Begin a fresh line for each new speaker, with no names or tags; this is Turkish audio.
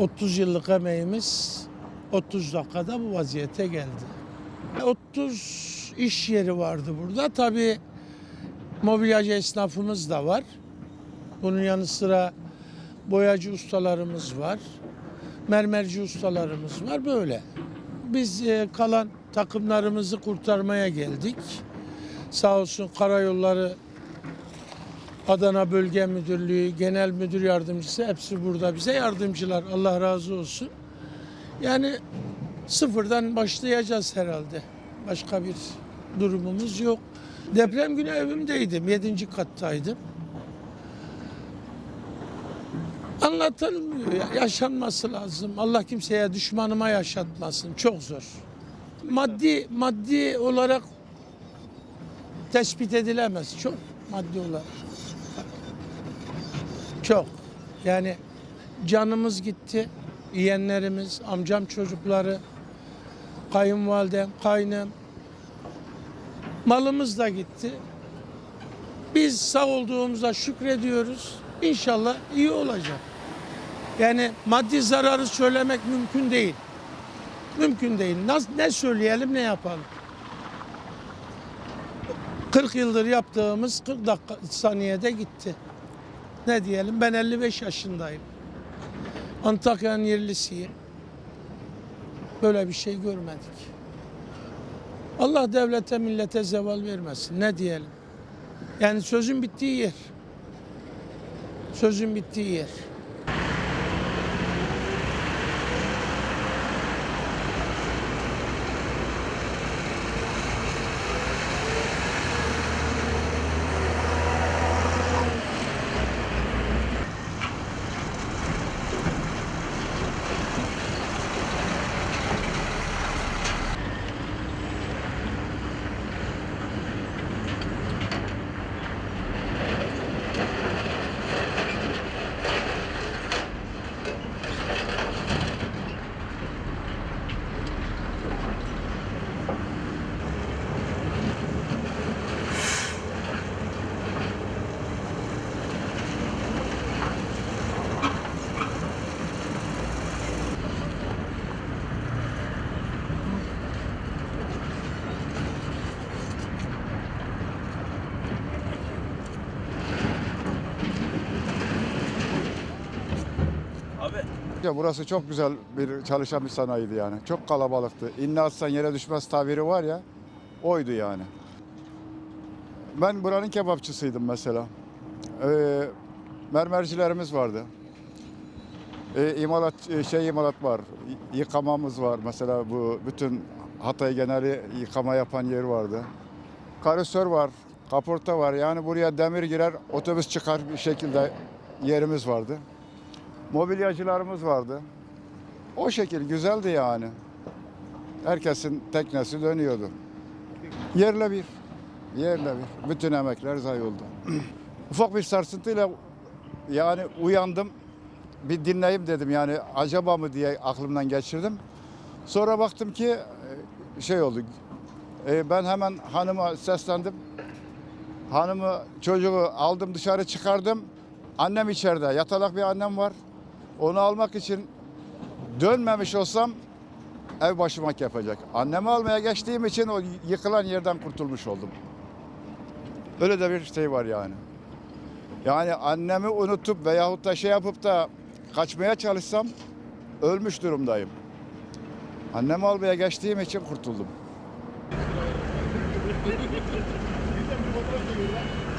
30 yıllık emeğimiz 30 dakikada bu vaziyete geldi. 30 iş yeri vardı burada. Tabii mobilyacı esnafımız da var. Bunun yanı sıra boyacı ustalarımız var. Mermerci ustalarımız var böyle. Biz e, kalan takımlarımızı kurtarmaya geldik. Sağ olsun Karayolları Adana Bölge Müdürlüğü, Genel Müdür Yardımcısı hepsi burada bize yardımcılar. Allah razı olsun. Yani sıfırdan başlayacağız herhalde. Başka bir durumumuz yok. Deprem günü evimdeydim. Yedinci kattaydım. Anlatılmıyor. ya, Yaşanması lazım. Allah kimseye düşmanıma yaşatmasın. Çok zor. Maddi maddi olarak tespit edilemez. Çok maddi olarak. Çok. Yani canımız gitti. Yeğenlerimiz, amcam çocukları, kayınvalidem, kaynım. Malımız da gitti. Biz sağ olduğumuza şükrediyoruz. İnşallah iyi olacak. Yani maddi zararı söylemek mümkün değil. Mümkün değil. Ne söyleyelim ne yapalım. 40 yıldır yaptığımız 40 dakika saniyede gitti. Ne diyelim ben 55 yaşındayım. Antakya'nın yerlisiyim. Böyle bir şey görmedik. Allah devlete millete zeval vermesin. Ne diyelim? Yani sözün bittiği yer. Sözün bittiği yer.
Ya burası çok güzel bir çalışan bir sanayiydi yani. Çok kalabalıktı. İnne atsan yere düşmez tabiri var ya. Oydu yani. Ben buranın kebapçısıydım mesela. Ee, mermercilerimiz vardı. Ee, imalat e, şey imalat var. Yıkamamız var. Mesela bu bütün Hatay geneli yıkama yapan yer vardı. Karosör var, kaporta var. Yani buraya demir girer, otobüs çıkar bir şekilde yerimiz vardı. Mobilyacılarımız vardı. O şekil güzeldi yani. Herkesin teknesi dönüyordu. Yerle bir. Yerle bir. Bütün emekler zayi oldu. Ufak bir sarsıntıyla yani uyandım. Bir dinleyeyim dedim yani acaba mı diye aklımdan geçirdim. Sonra baktım ki e, şey oldu. E, Ben hemen hanıma seslendim. Hanımı çocuğu aldım dışarı çıkardım. Annem içeride. Yatalak bir annem var. Onu almak için dönmemiş olsam ev başımak yapacak. Annemi almaya geçtiğim için o yıkılan yerden kurtulmuş oldum. Öyle de bir şey var yani. Yani annemi unutup veyahut da şey yapıp da kaçmaya çalışsam ölmüş durumdayım. Annemi almaya geçtiğim için kurtuldum.